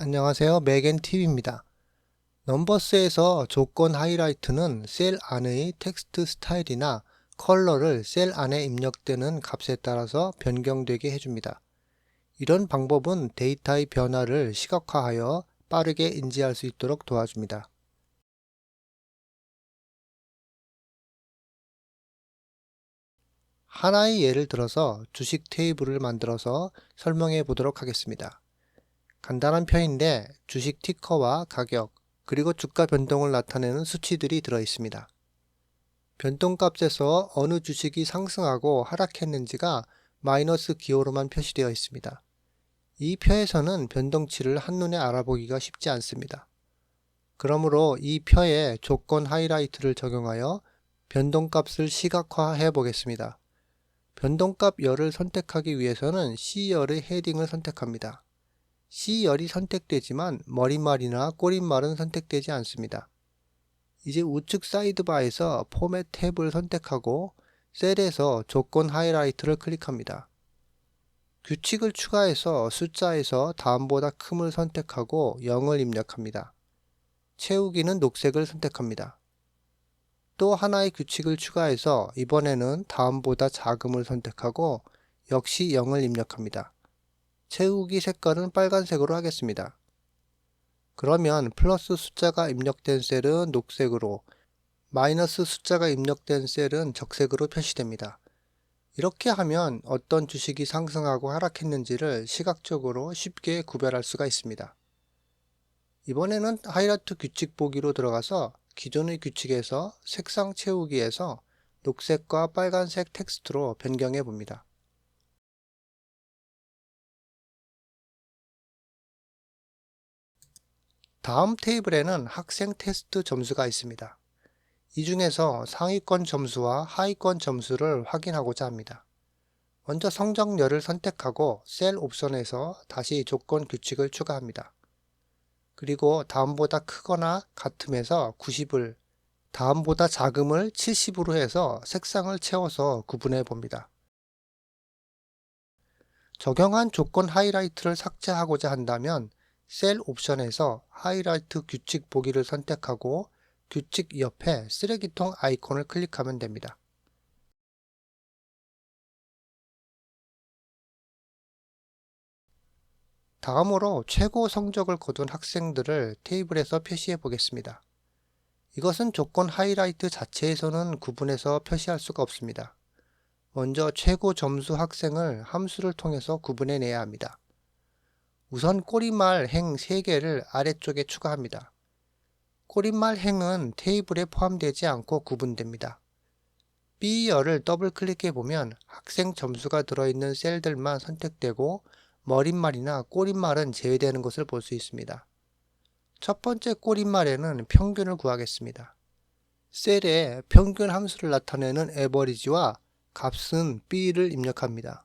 안녕하세요. 맥앤TV입니다. 넘버스에서 조건 하이라이트는 셀 안의 텍스트 스타일이나 컬러를 셀 안에 입력되는 값에 따라서 변경되게 해줍니다. 이런 방법은 데이터의 변화를 시각화하여 빠르게 인지할 수 있도록 도와줍니다. 하나의 예를 들어서 주식 테이블을 만들어서 설명해 보도록 하겠습니다. 간단한 표인데 주식 티커와 가격, 그리고 주가 변동을 나타내는 수치들이 들어 있습니다. 변동값에서 어느 주식이 상승하고 하락했는지가 마이너스 기호로만 표시되어 있습니다. 이 표에서는 변동치를 한눈에 알아보기가 쉽지 않습니다. 그러므로 이 표에 조건 하이라이트를 적용하여 변동값을 시각화해 보겠습니다. 변동값 열을 선택하기 위해서는 C열의 헤딩을 선택합니다. C열이 선택되지만 머릿말이나 꼬릿말은 선택되지 않습니다. 이제 우측 사이드바에서 포맷 탭을 선택하고 셀에서 조건 하이라이트를 클릭합니다. 규칙을 추가해서 숫자에서 다음보다 큼을 선택하고 0을 입력합니다. 채우기는 녹색을 선택합니다. 또 하나의 규칙을 추가해서 이번에는 다음보다 작음을 선택하고 역시 0을 입력합니다. 채우기 색깔은 빨간색으로 하겠습니다. 그러면 플러스 숫자가 입력된 셀은 녹색으로, 마이너스 숫자가 입력된 셀은 적색으로 표시됩니다. 이렇게 하면 어떤 주식이 상승하고 하락했는지를 시각적으로 쉽게 구별할 수가 있습니다. 이번에는 하이라이트 규칙 보기로 들어가서 기존의 규칙에서 색상 채우기에서 녹색과 빨간색 텍스트로 변경해 봅니다. 다음 테이블에는 학생 테스트 점수가 있습니다. 이 중에서 상위권 점수와 하위권 점수를 확인하고자 합니다. 먼저 성적열을 선택하고 셀 옵션에서 다시 조건 규칙을 추가합니다. 그리고 다음보다 크거나 같음에서 90을, 다음보다 작음을 70으로 해서 색상을 채워서 구분해 봅니다. 적용한 조건 하이라이트를 삭제하고자 한다면 셀 옵션에서 하이라이트 규칙 보기를 선택하고 규칙 옆에 쓰레기통 아이콘을 클릭하면 됩니다. 다음으로 최고 성적을 거둔 학생들을 테이블에서 표시해 보겠습니다. 이것은 조건 하이라이트 자체에서는 구분해서 표시할 수가 없습니다. 먼저 최고 점수 학생을 함수를 통해서 구분해 내야 합니다. 우선 꼬리말 행 3개를 아래쪽에 추가합니다. 꼬리말 행은 테이블에 포함되지 않고 구분됩니다. B열을 더블 클릭해 보면 학생 점수가 들어있는 셀들만 선택되고 머릿말이나 꼬릿말은 제외되는 것을 볼 수 있습니다. 첫 번째 꼬릿말에는 평균을 구하겠습니다. 셀에 평균 함수를 나타내는 에버리지와 값은 B를 입력합니다.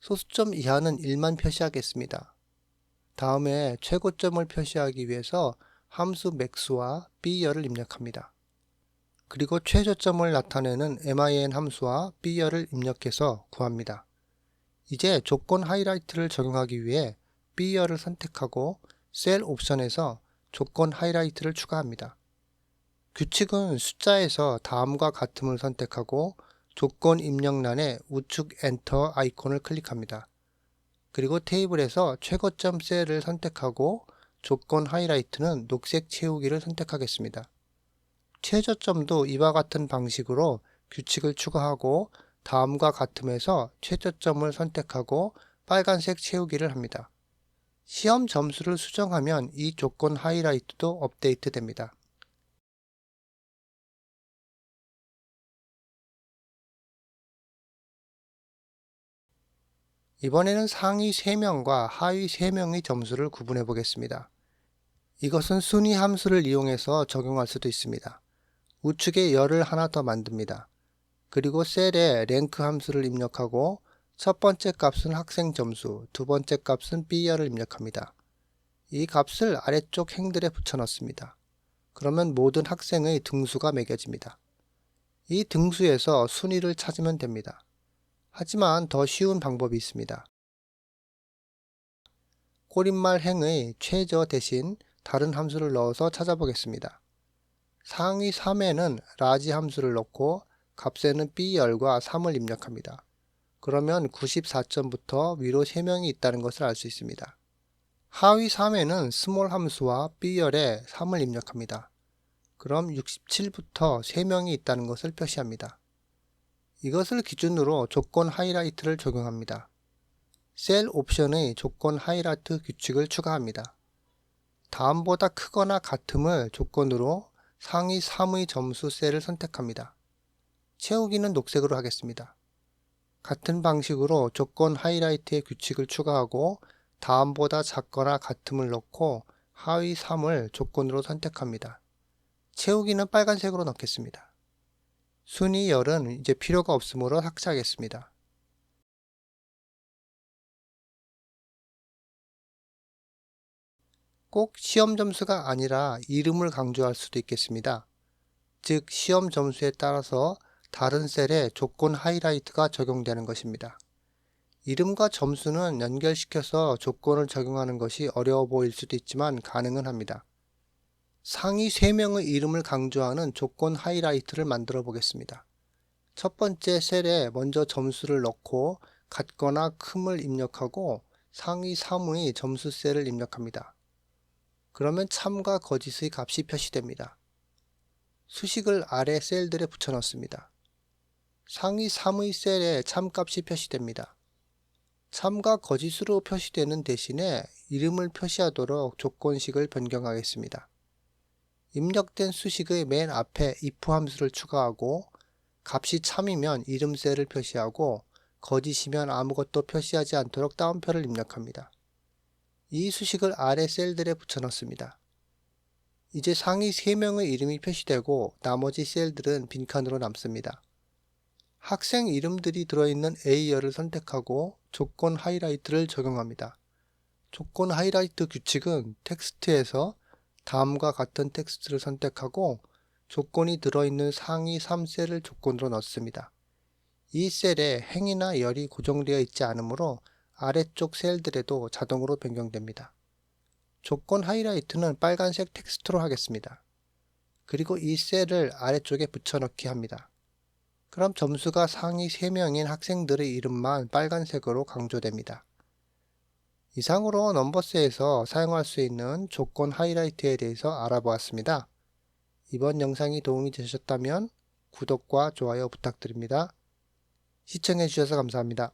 소수점 이하는 1만 표시하겠습니다. 다음에 최고점을 표시하기 위해서 함수 맥스와 B열을 입력합니다. 그리고 최저점을 나타내는 min 함수와 B열을 입력해서 구합니다. 이제 조건 하이라이트를 적용하기 위해 B열을 선택하고 셀 옵션에서 조건 하이라이트를 추가합니다. 규칙은 숫자에서 다음과 같음을 선택하고 조건 입력란에 우측 엔터 아이콘을 클릭합니다. 그리고 테이블에서 최고점 셀을 선택하고 조건 하이라이트는 녹색 채우기를 선택하겠습니다. 최저점도 이와 같은 방식으로 규칙을 추가하고 다음과 같음에서 최저점을 선택하고 빨간색 채우기를 합니다. 시험 점수를 수정하면 이 조건 하이라이트도 업데이트 됩니다. 이번에는 상위 3명과 하위 3명의 점수를 구분해 보겠습니다. 이것은 순위 함수를 이용해서 적용할 수도 있습니다. 우측에 열을 하나 더 만듭니다. 그리고 셀에 랭크 함수를 입력하고 첫 번째 값은 학생 점수, 두 번째 값은 B열을 입력합니다. 이 값을 아래쪽 행들에 붙여 넣습니다. 그러면 모든 학생의 등수가 매겨집니다. 이 등수에서 순위를 찾으면 됩니다. 하지만 더 쉬운 방법이 있습니다. 꼬릿말 행의 최저 대신 다른 함수를 넣어서 찾아보겠습니다. 상위 3에는 라지 함수를 넣고 값에는 B열과 3을 입력합니다. 그러면 94점부터 위로 3명이 있다는 것을 알 수 있습니다. 하위 3에는 스몰 함수와 B열에 3을 입력합니다. 그럼 67부터 3명이 있다는 것을 표시합니다. 이것을 기준으로 조건 하이라이트를 적용합니다. 셀 옵션의 조건 하이라이트 규칙을 추가합니다. 다음보다 크거나 같음을 조건으로 상위 3의 점수 셀을 선택합니다. 채우기는 녹색으로 하겠습니다. 같은 방식으로 조건 하이라이트의 규칙을 추가하고 다음보다 작거나 같음을 넣고 하위 3을 조건으로 선택합니다. 채우기는 빨간색으로 넣겠습니다. 순위 열은 이제 필요가 없으므로 삭제하겠습니다. 꼭 시험 점수가 아니라 이름을 강조할 수도 있겠습니다. 즉, 시험 점수에 따라서 다른 셀에 조건 하이라이트가 적용되는 것입니다. 이름과 점수는 연결시켜서 조건을 적용하는 것이 어려워 보일 수도 있지만 가능은 합니다. 상위 3명의 이름을 강조하는 조건 하이라이트를 만들어 보겠습니다. 첫 번째 셀에 먼저 점수를 넣고 같거나 큼을 입력하고 상위 3의 점수 셀을 입력합니다. 그러면 참과 거짓의 값이 표시됩니다. 수식을 아래 셀들에 붙여 넣습니다. 상위 3의 셀에 참값이 표시됩니다. 참과 거짓으로 표시되는 대신에 이름을 표시하도록 조건식을 변경하겠습니다. 입력된 수식의 맨 앞에 if 함수를 추가하고 값이 참이면 이름 셀을 표시하고 거짓이면 아무것도 표시하지 않도록 다운표를 입력합니다. 이 수식을 아래 셀들에 붙여 넣습니다. 이제 상위 3명의 이름이 표시되고 나머지 셀들은 빈칸으로 남습니다. 학생 이름들이 들어있는 A열을 선택하고 조건 하이라이트를 적용합니다. 조건 하이라이트 규칙은 텍스트에서 다음과 같은 텍스트를 선택하고 조건이 들어있는 상위 3셀을 조건으로 넣습니다. 이 셀에 행이나 열이 고정되어 있지 않으므로 아래쪽 셀들에도 자동으로 변경됩니다. 조건 하이라이트는 빨간색 텍스트로 하겠습니다. 그리고 이 셀을 아래쪽에 붙여넣기 합니다. 그럼 점수가 상위 3명인 학생들의 이름만 빨간색으로 강조됩니다. 이상으로 넘버스에서 사용할 수 있는 조건 하이라이트에 대해서 알아보았습니다. 이번 영상이 도움이 되셨다면 구독과 좋아요 부탁드립니다. 시청해주셔서 감사합니다.